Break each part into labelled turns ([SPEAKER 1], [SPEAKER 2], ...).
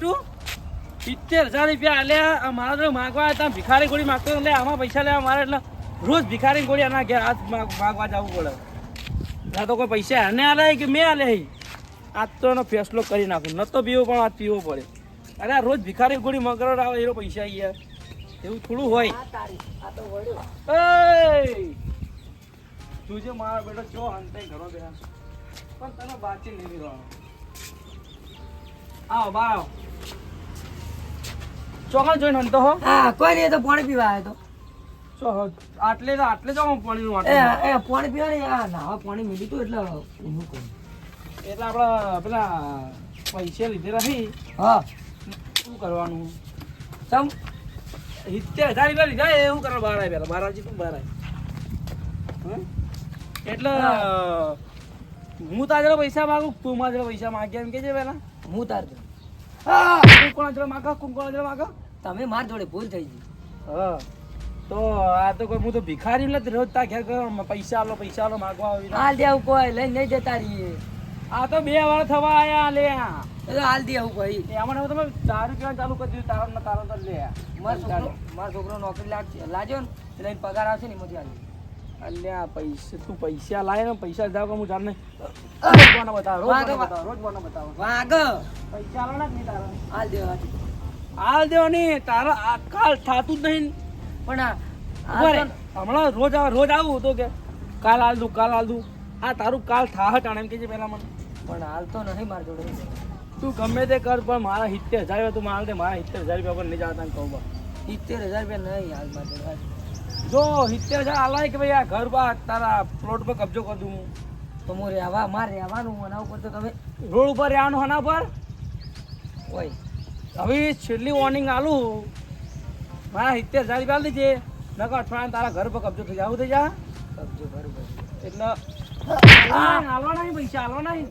[SPEAKER 1] બીટું સિત્તેર હજાર રૂપિયા અલ્યા આ મારા તો માગવા હતા ભિખારી ગોળી માગતો એટલે આમાં પૈસા લેવા મારે એટલે રોજ ભિખારી ગોળી આના ઘેર હાથ માગ- માગવા જવું પડે. ના તો કોઈ પૈસા એને આલે કે મેં આલે? આજ તો એનો ફેસલો કરી નાખું. ન તો પીવો પણ આજ પીવો પડે. અરે આ રોજ ભિખારી ગોળી મગર આવે એનો પૈસા યાર એવું થોડું હોય.
[SPEAKER 2] આ આ તો
[SPEAKER 1] જે મારા બેટો ચો હંતે ઘરો બેહા. પણ તને બાચી નહીં રહેવાનો આવો બાર આવો. ચોકન જોઈને હંતો હો.
[SPEAKER 2] હા કોઈ નહીં તો પાણી પીવા આવ્યો તો.
[SPEAKER 1] આટલે તો આટલે જ પાણી પાણીનું
[SPEAKER 2] એ. એ પાણી પીવા નહીં આ નાવા પાણી મિલી તું એટલે હું કહું.
[SPEAKER 1] એટલે આપડા પેલા પૈસે લીધેલા છે
[SPEAKER 2] હા.
[SPEAKER 1] શું કરવાનું?
[SPEAKER 2] સમ
[SPEAKER 1] સિત્તેર હજાર રૂપિયા લીધા એ શું કરવા બહાર આવ્યા બહાર આવજી તું બહાર. હં? એટલે હું. તારા પૈસા માગું તું મારા પૈસા માગ્યા એમ કે છે પેલા.
[SPEAKER 2] હું તાર
[SPEAKER 1] હા કોણ જરા માગા કોણ કોના માગા.
[SPEAKER 2] તમે માર જોડે ભૂલ થઈ ગઈ.
[SPEAKER 1] હા. તો આ તો કોઈ હું તો ભિખારી નથી રોજ તા ઘેર પૈસા આલો પૈસા આલો માગવા આવી
[SPEAKER 2] હાલ દે આવું કોઈ લઈને નહીં જતા રહીએ.
[SPEAKER 1] આ તો બે વાર થવા આયા લે.
[SPEAKER 2] હાલ દે આવું કોઈ.
[SPEAKER 1] એમાં તમે તારું પીવાનું ચાલુ કરી દીધું તારો ને તારો તો લે.
[SPEAKER 2] મારો છોકરો મારો છોકરો નોકરી લાગશે લાજો ને એટલે પગાર આવશે ને એમાંથી હાલ
[SPEAKER 1] અલ્યા પૈસા તું પૈસા લાય ને પૈસા જાવ હું જાણને. રોજ બોનો બતાવો રોજ બોનો બતાવો રોજ બોનો બતાવો.
[SPEAKER 2] વાગ
[SPEAKER 1] પૈસા આલો ને નહીં તારા.
[SPEAKER 2] હાલ દે. હાલ.
[SPEAKER 1] દેવાની તારા આ કાલ થાતું જ નહીં
[SPEAKER 2] પણ આ આ
[SPEAKER 1] હમણાં રોજ રોજ આવું તો કે કાલ હાલ દઉં કાલ હાલ દઉં આ તારું કાલ થાહ ટાણે એમ કે પેલા મને.
[SPEAKER 2] પણ હાલ તો નહીં માર જોડે.
[SPEAKER 1] તું ગમે તે કર પણ મારા સિત્તેર હજાર રૂપિયા તું માલ દે મારા સિત્તેર હજાર રૂપિયા પર નહીં જતા કહું બા.
[SPEAKER 2] સિત્તેર હજાર રૂપિયા નહીં હાલ મારે જોડે.
[SPEAKER 1] જો સિત્તેર હજાર આલાય કે ભાઈ આ ઘર બા તારા પ્લોટ પર કબજો કરી દઉં હું.
[SPEAKER 2] તો હું રહેવા મારે રહેવાનું એના ઉપર તો તમે
[SPEAKER 1] રોડ ઉપર રહેવાનું હના પર
[SPEAKER 2] હોય
[SPEAKER 1] હવે છેલ્લી વોર્નિંગ આલું. મારા સિત્તેર હજાર રૂપિયા લીધે નકર અઠવાડિયા તારા ઘર પર કબજો થઈ જાવ થઈ જા
[SPEAKER 2] કબજો બરોબર.
[SPEAKER 1] એટલે આલવાના નહીં પૈસા આલવાના નહીં.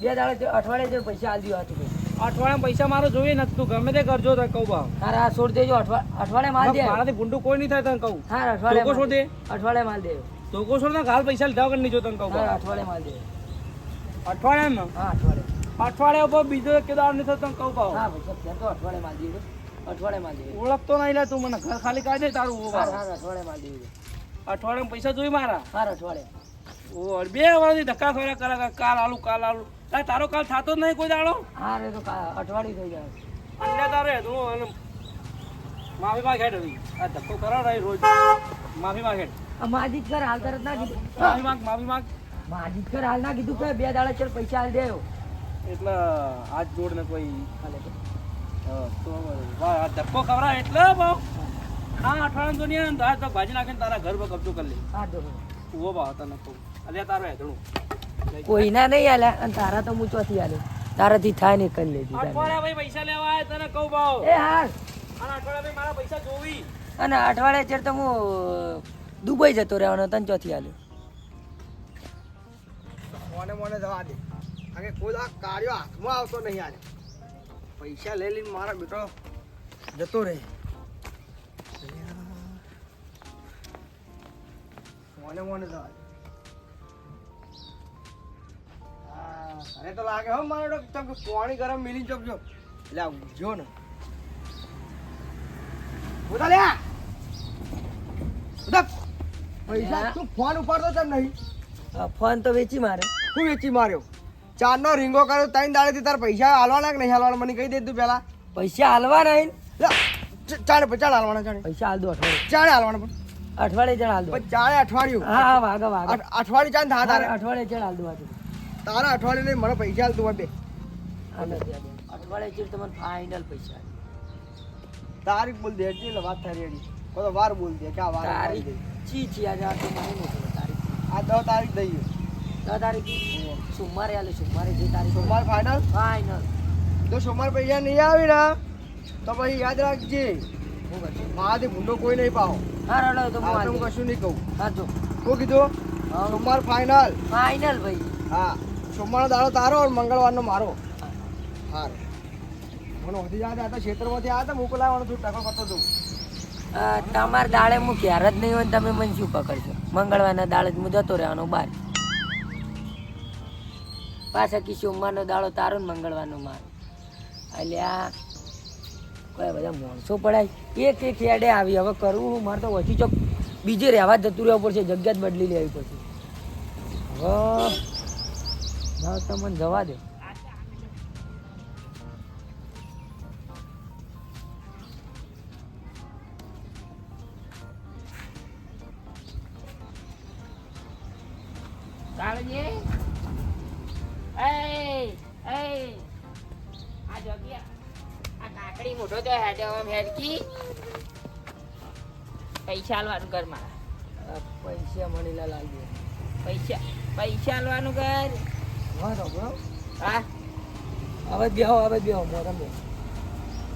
[SPEAKER 2] બે દાડે અઠવાડિયે જો પૈસા આલી દીધા હતું
[SPEAKER 1] અઠવાડિયા પૈસા મારો જોઈએ નથી તું ગમે તે કરજો તો કહું બા
[SPEAKER 2] તારા આ છોડ દેજો અઠવા- અઠવાડિયે માલ દે.
[SPEAKER 1] મારાથી ભૂંડું કોઈ નહીં થાય તને કહું.
[SPEAKER 2] હા અઠવાડિયે
[SPEAKER 1] છોડ દે.
[SPEAKER 2] અઠવાડિયે માલ દે.
[SPEAKER 1] ધોકો છોડ ને હાલ પૈસા લીધા વગર નહીં જો તને કહું અઠવાડિયા
[SPEAKER 2] અઠવાડિયે માલ દે.
[SPEAKER 1] અઠવાડિયામાં?
[SPEAKER 2] હા અઠવાડિયે
[SPEAKER 1] અઠવાડિયા ઉપર બીજો એક દાડ નહીં થતો કહું ભાવ
[SPEAKER 2] હા ભાઈ તો અઠવાડિયે માલ દીધો અઠવાડિયે દીધો
[SPEAKER 1] ઓળખતો નહીં લે તું મને. ઘર ખાલી કાઢી દે તારું
[SPEAKER 2] હા હા અઠવાડિયે માલ દીધો
[SPEAKER 1] અઠવાડિયામાં પૈસા જોઈ મારા?
[SPEAKER 2] હા અઠવાડિયે.
[SPEAKER 1] ઓ બે વર્ષથી ધક્કા ખોરા કરે કાલ આલુ કાલ આલું. તારે કાલ થતો જ નહીં કોઈ દાડો?
[SPEAKER 2] હા રે તો અઠવાડિયે થઈ જાય.
[SPEAKER 1] અને તારે હેઠું અને માફી માં હેઠ આ ધક્કો કરો રહી રોજ. માફી માં હેઠ.
[SPEAKER 2] માજી કર હાલ તરત ના કીધું.
[SPEAKER 1] માફી માંગ માફી માંગ.
[SPEAKER 2] માજી કર હાલ ના કીધું કે બે દાડા ચાલ પૈસા હાલ દેવો
[SPEAKER 1] એટલે હાથ જોડ ને કોઈ
[SPEAKER 2] હાલે તો.
[SPEAKER 1] હા, તો વાહ, આ ધક્કો ખવડાવે એટલે બહુ. હા અઠવાડિયા તો નહીં ને તો ભાજી નાખીને તારા ઘર પર કબજો કરી લે. ઊભો ભાવ તને કહું. અલ્યા તારો હેઠું
[SPEAKER 2] કોઈના નહીં આલ્યા અને તારા તો હું ચોથી તારા તારાથી થાય નહીં કરી લેતી
[SPEAKER 1] અઠવાડિયા ભાઈ પૈસા લેવા આવે તને કહું ભાવ
[SPEAKER 2] એ હા
[SPEAKER 1] અને અઠવાડિયા ભાઈ મારા પૈસા જોવી.
[SPEAKER 2] અને અઠવાડિયા ચેર તો હું દુબઈ જતો રહેવાનો તને ચોથી હાલ્યો
[SPEAKER 3] મોને મોને જવા દે. કે કોઈ આ કાર્યો હાથમાં આવતો નહીં આને પૈસા લઈ લઈને મારા બેટો જતો રહે. મોને મોને જવા અરે તો લાગે હો મારો તો ચમ કે પાણી ગરમ મિલી ચોકજો એટલે જો ને. બધા લે બધા પૈસા તું ફોન ઉપાડતો તેમ નહીં.
[SPEAKER 2] ફોન તો વેચી મારે.
[SPEAKER 3] હું વેચી માર્યો. ચારનો રીંગો કર્યો ત્રણ દાડેથી તાર પૈસા હાલવાના કે નહીં હાલવાના? મને કહી દે તું પેલા
[SPEAKER 2] પૈસા હાલવા નહીં
[SPEAKER 3] લે, ચ- ચાણે પ- ચાણે હાલવાના ચાણે
[SPEAKER 2] પૈસા હાલ દો અઠવાડિયે.
[SPEAKER 3] ચાણે હાલવાના પણ.
[SPEAKER 2] અઠવાડિયે ચડ હાલ દો.
[SPEAKER 3] પણ અઠવાડિયું.
[SPEAKER 2] હા હા વાગા વાગા.
[SPEAKER 3] અઠવાડિયે અઠવાડિયું થા તારે.
[SPEAKER 2] અઠવાડિયે ચડ હાલ દો
[SPEAKER 3] તારા અઠવાડિયું નહીં મને પૈસા હાલ
[SPEAKER 2] દો બે. અઠવાડિયે ચડ તમને ફાઇનલ પૈસા.
[SPEAKER 3] તારીખ બોલ દે એટલી વાત થાય રેડી. કોઈ તો વાર બોલ દે કે આ વાર
[SPEAKER 2] તારીખ ચી ચી આજે? આ તો તારીખ.
[SPEAKER 3] આ દસ તારીખ દઈએ
[SPEAKER 2] દસ તારીખ. સોમવારે હાલે સોમવારે જે તારીખ.
[SPEAKER 3] સોમવાર ફાઇનલ
[SPEAKER 2] ફાઇનલ
[SPEAKER 3] જો સોમવાર પૈસા નહીં આવી ને તો પછી યાદ રાખજે. મારાથી ભૂંડો કોઈ નહીં પાવો
[SPEAKER 2] હા રડો તો હું
[SPEAKER 3] કશું નહીં કહું.
[SPEAKER 2] હા જો.
[SPEAKER 3] શું કીધું? સોમવાર ફાઇનલ
[SPEAKER 2] ફાઇનલ ભાઈ.
[SPEAKER 3] હા. સોમવારનો દાડો તારો અને મંગળવારનો મારો. હાર. મને વધી જાય આ ક્ષેત્રમાંથી આવ્યા હતા મોકલાવાનું તું ટકો કરતો
[SPEAKER 2] તમારા દાડે હું ક્યારે જ નહીં હોય તમે મને શું પકડશો? મંગળવારના દાડે જ હું જતો રહેવાનો બહાર પાછા કી સોમવારનો દાડો તારો ને મંગળવારનો મારો. અલ્યા કોઈ બધા માણસો પડાય. એક એક હેડે આવી. હવે કરવું હું? મારે તો વધી ચોક બીજે રહેવા જતું રહેવું પડશે. જગ્યા જ બદલી લેવી પડશે. હવે તમને જવા દે.
[SPEAKER 4] કાળજી એ એ આ જોગી આ કાકડી મોટો તો હેડે આમ હેડકી. પૈસા આલવાનું ઘર મારા.
[SPEAKER 2] પૈસા મણીલા લાલ
[SPEAKER 4] પૈસા પૈસા આલવાનું કર
[SPEAKER 2] હા
[SPEAKER 4] હા.
[SPEAKER 2] હવે બેહો હવે બેહો મોટા બેહો.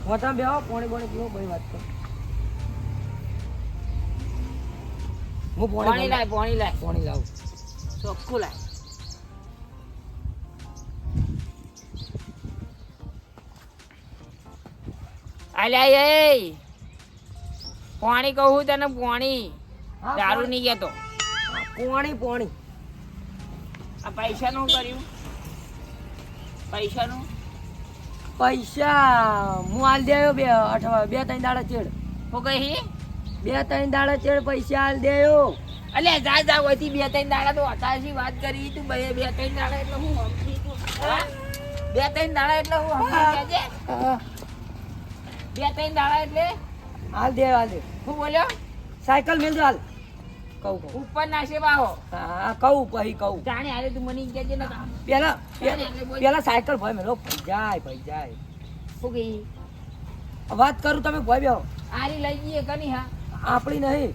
[SPEAKER 2] મોટા બેહો પોણી પોણી પીવો ભાઈ વાત કર હું
[SPEAKER 4] પાણી લાવ. પાણી લાય.
[SPEAKER 2] પોણી લાવું.
[SPEAKER 4] ચોખ્ખું લાય. અલ્યા એ પાણી કહું તને પાણી. દારૂ. નહીં કહેતો
[SPEAKER 2] પાણી પોણી.
[SPEAKER 4] આ પૈસાનું કર્યું? પૈસાનું
[SPEAKER 2] પૈસા હું હાલ દેયો બે અઠવા બે ત્રણ દાડા ચેડ.
[SPEAKER 4] હું કહી?
[SPEAKER 2] બે ત્રણ દાડા ચેડ પૈસા હાલ દેયો.
[SPEAKER 4] અલ્યા જા જા વધી બે ત્રણ દાડા તો હતાશી વાત કરી તું બે બે ત્રણ દાડા એટલે હું? બે ત્રણ દાડા એટલે હું સમજી બે ત્રણ દાડા એટલે?
[SPEAKER 2] હાલ દે હાલ દે.
[SPEAKER 4] હું બોલ્યો?
[SPEAKER 2] સાયકલ મેલ હાલ. કહું
[SPEAKER 4] ઉપર નાશે બાહો
[SPEAKER 2] હા કહું પછી કહું.
[SPEAKER 4] જાણે હારે તું મને કહે છે ને
[SPEAKER 2] પેલા પેલા- સાયકલ ભાઈ મેલો ભાઈ જાય ભાઈ જાય
[SPEAKER 4] શું કહી?
[SPEAKER 2] વાત કરું તમે ભાઈ બેહો.
[SPEAKER 4] આરી લઈ જઈએ કની હા?
[SPEAKER 2] આપણી નહીં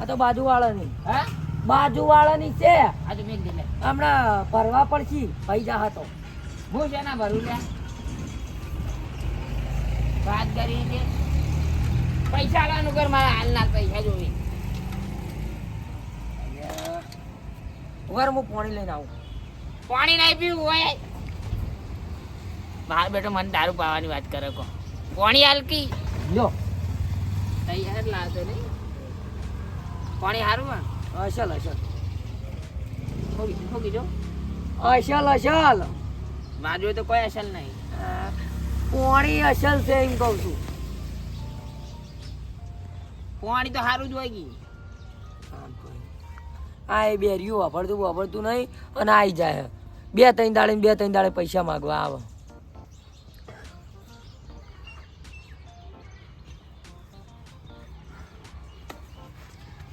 [SPEAKER 2] આ તો બાજુવાળાની.
[SPEAKER 4] હા?
[SPEAKER 2] બાજુવાળાની છે. હમણાં ભરવા પડશે ભાઈ જા હતો.
[SPEAKER 4] હું છે ના ભરું લ્યા વાત કરી છે પૈસા આલવાનું કર મારા હાલના પૈસા જોવી.
[SPEAKER 2] વર હું પાણી લઈને આવું.
[SPEAKER 4] પાણી નહીં પીવું હોય. બહાર બેઠો મને દારૂ પાવાની વાત કરે કો. પાણી હાલકી.
[SPEAKER 2] લો
[SPEAKER 4] તૈયાર લાવતો નહીં. પાણી સારું હા
[SPEAKER 2] અસલ અસલ.
[SPEAKER 4] શું શું જો.
[SPEAKER 2] અસલ અસલ.
[SPEAKER 4] મારું તો કોઈ અસલ નહીં.
[SPEAKER 2] પાણી અસલ છે એમ કહું છું.
[SPEAKER 4] પાણી તો સારું જ હોય ગઈ
[SPEAKER 2] આ એ બેર્યું વાપરતું વાપરતું નહીં અને આવી જાય. બે ત્રણ દાડે બે ત્રણ દાડે પૈસા માગવા આવે.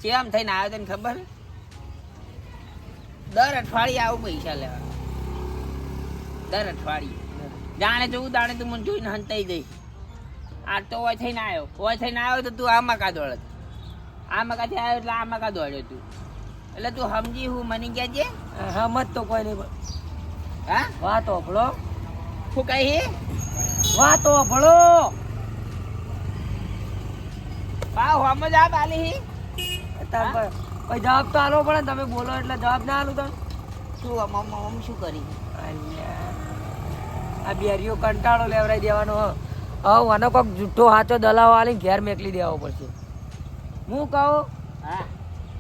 [SPEAKER 4] કેમ થઈને આવ્યો તને ખબર? દર અઠવાડિયે આવું પૈસા લેવા. દર અઠવાડિયે. જાણે જોવું દાણે તું મને જોઈને હંતાઈ દઈ આ તો ઓય થઈને આવ્યો. ઓય થઈને આવ્યો તો તું આમાં કા દોડત આમાં કાથી આવ્યો એટલે આમાં કા દોડ્યો તું? એટલે તું સમજી હું મની ગયા છે
[SPEAKER 2] હમત તો કોઈ નહીં
[SPEAKER 4] હા?
[SPEAKER 2] વાત ઓફળો
[SPEAKER 4] શું કહી
[SPEAKER 2] વાત ઓફળો
[SPEAKER 4] ભાવ હમજ આ બાલી
[SPEAKER 2] તાર કોઈ જવાબ તો આલો પડે તમે બોલો એટલે જવાબ ના આલું તમે
[SPEAKER 4] શું આમ શું કરી?
[SPEAKER 2] અલ્યા. આ બેરીઓ કંટાળો લેવડાઈ દેવાનો. હ હવે આનો કોઈક જુઠ્ઠો હાથો દલાવો આલી ઘેર મેકલી દેવો પડશે. હું કહું?
[SPEAKER 4] હા.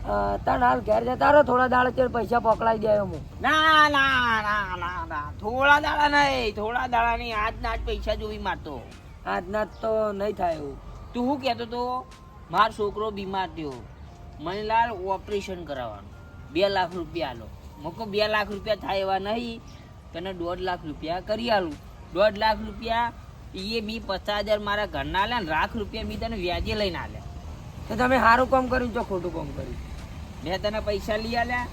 [SPEAKER 2] અ, હાલ ઘેર જતા રહો થોડા દાડા ચેર પૈસા પકડાઈ દેવા હું.
[SPEAKER 4] ના ના ના ના ના થોડા દાડા નહીં થોડા દાડા નહીં આજ જ પૈસા જોવી મારતો.
[SPEAKER 2] આજના જ તો નહીં થાય એવું.
[SPEAKER 4] તું શું કહેતો તો મારો છોકરો બીમાર થયો. મણીલાલ ઓપરેશન કરાવવાનું. બે લાખ રૂપિયા આલો. મકો બે લાખ રૂપિયા થાય એવા નહીં. તને દોઢ લાખ રૂપિયા કરી આલું. દોઢ લાખ રૂપિયા એ મી પચાસ હજાર મારા ઘરના આલ્યા ને લાખ રૂપિયા મી તને વ્યાજે લઈને આલ્યા.
[SPEAKER 2] તો તમે સારું કામ કર્યું છો ખોટું કામ કર્યું.
[SPEAKER 4] મેં તને પૈસા લઈ આલ્યા.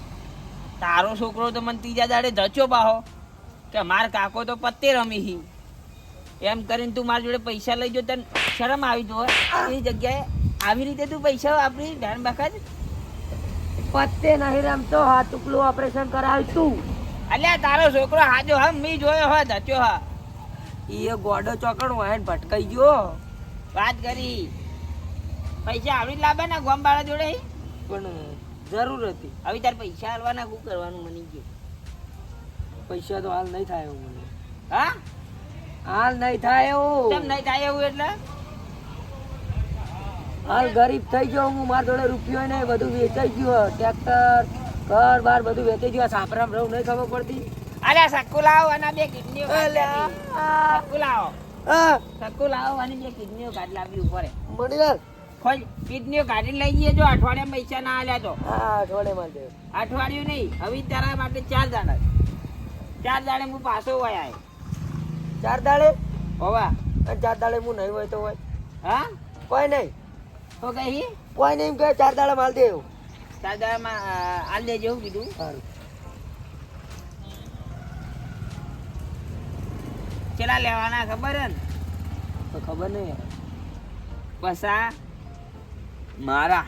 [SPEAKER 4] તારો છોકરો તો મને ત્રીજા દાડે ધચો બાહો કે માર કાકો તો પત્તે રમી હી. એમ કરીને તું મારી જોડે પૈસા લઈ જો તને શરમ આવી જો એ જગ્યાએ આવી રીતે તું પૈસા આપણી ધ્યાન બખત
[SPEAKER 2] પત્તે નહીં રમતો હા ટુકલું ઓપરેશન કરાવ્યું તું.
[SPEAKER 4] અલ્યા તારો છોકરો હાજો હમ મી જોયો હોય ધત્યો હા
[SPEAKER 2] એ ગોડો ચોકડ હોય ને ભટકાઈ ગયો.
[SPEAKER 4] વાત કરી. પૈસા આવડી લાવે ને ગોમબાળા જોડે?
[SPEAKER 2] પણ જરૂર હતી.
[SPEAKER 4] હવે તાર પૈસા હાલવાના શું કરવાનું મની ગયું
[SPEAKER 2] પૈસા તો હાલ નહીં થાય એવું મને.
[SPEAKER 4] હા?
[SPEAKER 2] હાલ નહીં થાય
[SPEAKER 4] કેમ
[SPEAKER 2] એવું
[SPEAKER 4] નહીં થાય એવું એટલે?
[SPEAKER 2] હાલ ગરીબ થઈ ગયો હું મારા જોડે રૂપિયો નહીં બધું વેચાઈ ગયું ટ્રેક્ટર ઘર બાર બધું વેચી ગયું સાપરામ રહું નહીં ખબર પડતી.
[SPEAKER 4] અલ્યા સક્કુ લાવો અને બે કિડની
[SPEAKER 2] અલ્યા.
[SPEAKER 4] સક્કુ લાવો.
[SPEAKER 2] સક્કુ
[SPEAKER 4] સક્કુ અને બે કિડનીઓ કાઢી લાવી ઉપર.
[SPEAKER 2] મણીલાલ.
[SPEAKER 4] ખોજ કિડનીઓ કાઢી લઈ જઈએ જો અઠવાડિયા પૈસા ના આલ્યા તો.
[SPEAKER 2] અઠવાડિયે માં દે
[SPEAKER 4] અઠવાડિયું નહીં હવે તારા માટે ચાર દાડા. ચાર દાડે હું પાછો હોય
[SPEAKER 2] ચાર દાડે?
[SPEAKER 4] હોવા.
[SPEAKER 2] ચાર દાડે હું નહીં હોય તો હોય.
[SPEAKER 4] હા?
[SPEAKER 2] કોઈ નહીં.
[SPEAKER 4] તો કઈ
[SPEAKER 2] કોઈ નહીં કે ચાર દાડા માલ દે એવું.
[SPEAKER 4] અ, આલ દેજો એવું કીધું.
[SPEAKER 2] સારું.
[SPEAKER 4] કેટલા લેવાના ખબર હે ને?
[SPEAKER 2] તો ખબર નહીં
[SPEAKER 4] પસા મારા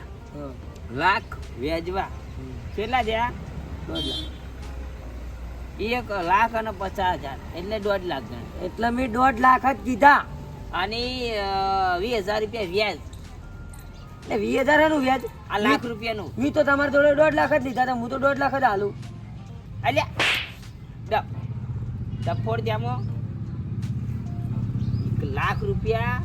[SPEAKER 4] લાખ વેજવા. કેટલા થયા?
[SPEAKER 2] દોઢ લાખ.
[SPEAKER 4] એક લાખ અને પચાસ હજાર. એટલે દોઢ લાખ
[SPEAKER 2] એટલે મેં દોઢ લાખ જ કીધા.
[SPEAKER 4] અને વીસ હજાર રૂપિયા વ્યાજ.
[SPEAKER 2] એટલે વીસ હજાર એનું વ્યાજ.
[SPEAKER 4] આ લાખ રૂપિયાનું.
[SPEAKER 2] મેં તો તમારે જોડે દોઢ લાખ જ લીધા હતા હું તો દોઢ લાખ જ હાલું
[SPEAKER 4] અલ્યા. ડફોડ જામો એક લાખ રૂપિયા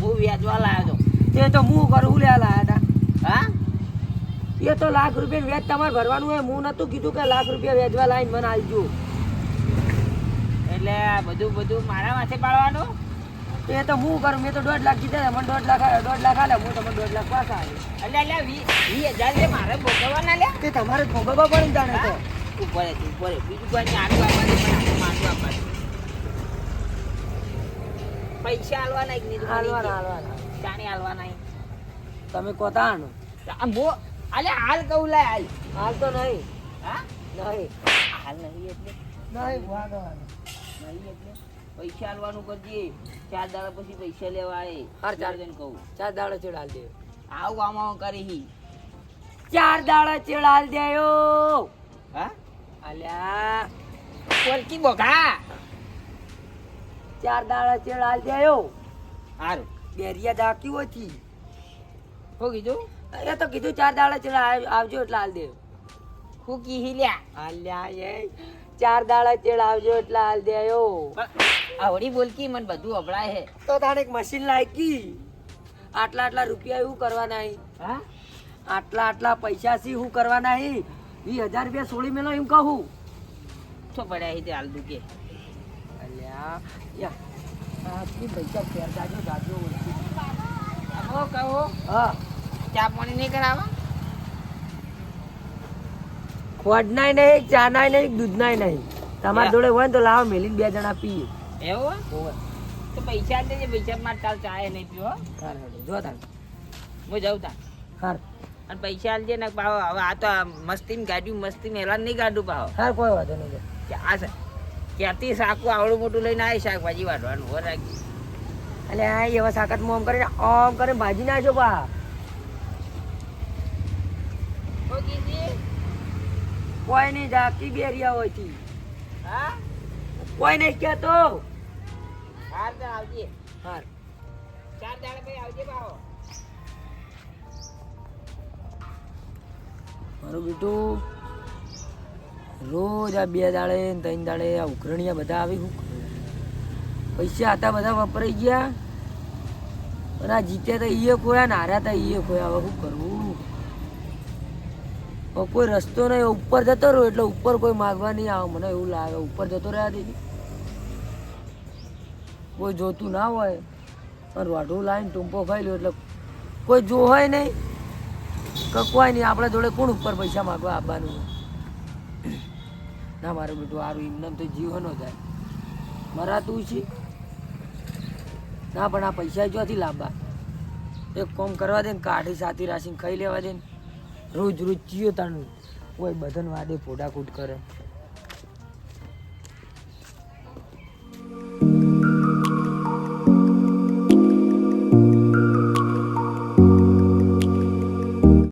[SPEAKER 4] હું વ્યાજવા લાવ્યો
[SPEAKER 2] તે. તો હું કરું લેવા લાવ્યા હતા?
[SPEAKER 4] હા?
[SPEAKER 2] એ તો લાખ રૂપિયા વ્યાજ તમારે ભરવાનું હોય હું નતું કીધું કે લાખ રૂપિયા વ્યાજવા લાવીને મને આવજો
[SPEAKER 4] એટલે બધું બધું મારા માથે પાડવાનું?
[SPEAKER 2] એ તો હું કરું મેં તો દોઢ લાખ કીધા મને દોઢ લાખ દોઢ લાખ આલે હું તમને દોઢ લાખ પાછા.
[SPEAKER 4] એટલે એટલે વી વીસ હજાર જે મારે ભોગવવાના લે
[SPEAKER 2] તે તમારે ભોગવવા પડે જાણે તો.
[SPEAKER 4] ઉપર ઉપર. બીજું કોઈ આટલું આપવા પૈસા આલવાના એક નહીં આલવાના
[SPEAKER 2] હાલવાના,
[SPEAKER 4] જાણે નહીં.
[SPEAKER 2] તમે કોતાણ
[SPEAKER 4] આ મો અલે હાલ કહું લે હાલ.
[SPEAKER 2] હાલ તો નહીં.
[SPEAKER 4] હા?
[SPEAKER 2] નહીં.
[SPEAKER 4] હાલ નહીં એટલે.
[SPEAKER 2] નહીં ભાગવાનું
[SPEAKER 4] નહીં એટલે. પૈસા લેવાનું કરજે. ચાર દાડા પછી પૈસા લેવા આવે
[SPEAKER 2] હાર ચાર.
[SPEAKER 4] જણ કહું.
[SPEAKER 2] ચાર દાડા ચેડ હાલ દે.
[SPEAKER 4] આવું આમાં કરી હી.
[SPEAKER 2] ચાર દાડા ચેડ હાલ દેયો
[SPEAKER 4] હા?
[SPEAKER 2] અલ્યા
[SPEAKER 4] કોલકી બોઘા.
[SPEAKER 2] ચાર દાડા ચેડ હાલ દેયો
[SPEAKER 4] હારું.
[SPEAKER 2] બેરિયા દાકી હતી
[SPEAKER 4] શું કીધું?
[SPEAKER 2] એ તો કીધું ચાર દાડા ચડા આવજો એટલે હાલ દે.
[SPEAKER 4] હું કી હી લ્યા.
[SPEAKER 2] હાલ્યા એ ચાર દાડા ચેડ આવજો એટલે હાલ દેયો
[SPEAKER 4] આવડી બોલકી મને બધું અભળાય હે.
[SPEAKER 2] તો તાણે એક મશીન લાગી આટલા આટલા રૂપિયા એવું કરવા નહીં
[SPEAKER 4] હા?
[SPEAKER 2] આટલા આટલા પૈસા સી હું કરવા નહીં વીસ હજાર રૂપિયા સોળી મેલો એમ કહું
[SPEAKER 4] તો પડ્યા હી તે હાલ દુકે.
[SPEAKER 2] અલ્યા યા. આટલી પૈસા ફેર જાજો જાજો.
[SPEAKER 4] કહો કહો.
[SPEAKER 2] હા.
[SPEAKER 4] ચા પાણી નહીં કરાવવા
[SPEAKER 2] ખોડનાય નહીં ચાનાય નહીં દૂધનાય નહીં. તમારા જોડે હોય ને તો લાવો મેલી બે જણા પીએ.
[SPEAKER 4] એવું? તો પૈસા દેજે પૈસા માં ચાલ ચાય નહીં પીવો
[SPEAKER 2] જો
[SPEAKER 4] હું જાઉં તા
[SPEAKER 2] હાર.
[SPEAKER 4] અને પૈસા આલજે ને પાહો હવે આ તો મસ્તી ગાડ્યું મસ્તી મેલા નહીં ગાડું પાવ
[SPEAKER 2] હાર કોઈ વાંધો નહીં
[SPEAKER 4] કે આ ક્યાંથી સાકું આવડું મોટું લઈને આવી શાકભાજી વાટવાનું હો રાખી
[SPEAKER 2] એટલે આ એવા સાકત મોમ કરીને ઓમ કરે ભાજી નાખજો પા કોઈ નહીં જાકી બેરિયા હોયથી
[SPEAKER 4] હા?
[SPEAKER 2] કોઈ નહીં કહેતો.
[SPEAKER 4] હાર તો આવજે.
[SPEAKER 2] હાર.
[SPEAKER 4] ચાર દાડા પછી આવજે પાહો.
[SPEAKER 2] મારું બેટું રોજ આ બે દાડે ત્રણ દાડે આ ઉઘરણીયા બધા આવી શું પૈસા હતા બધા વપરાઈ ગયા. અને આ જીત્યા તો ઈએ ખોયા ને હાર્યા તા ઈએ ખોયા. હવે શું કરવું? કોઈ રસ્તો નહીં ઉપર જતો રહ્યો એટલે ઉપર કોઈ માગવા નહીં આવે. મને એવું લાગે ઉપર જતો રહ્યા દીધી કોઈ જોતું ના હોય. પણ વાઢું લાવીને ટૂંપો ખાઈ એટલે કોઈ જો હોય નહીં. કકવાય નહીં. આપણા જોડે કોણ ઉપર પૈસા માગવા આવવાનું? ના, મારું બેટું સારું એમને તો જીવનો જાય મરાતું છે? ના, પણ આ પૈસા જોથી લાંબા એક કોમ કરવા દે ને કાઢી સાથી રાશીને ખાઈ લેવા દે ને. રોજ રોજ ચીયો તાણું કોઈ બધાને વાદે ફોડાકૂટ કરે.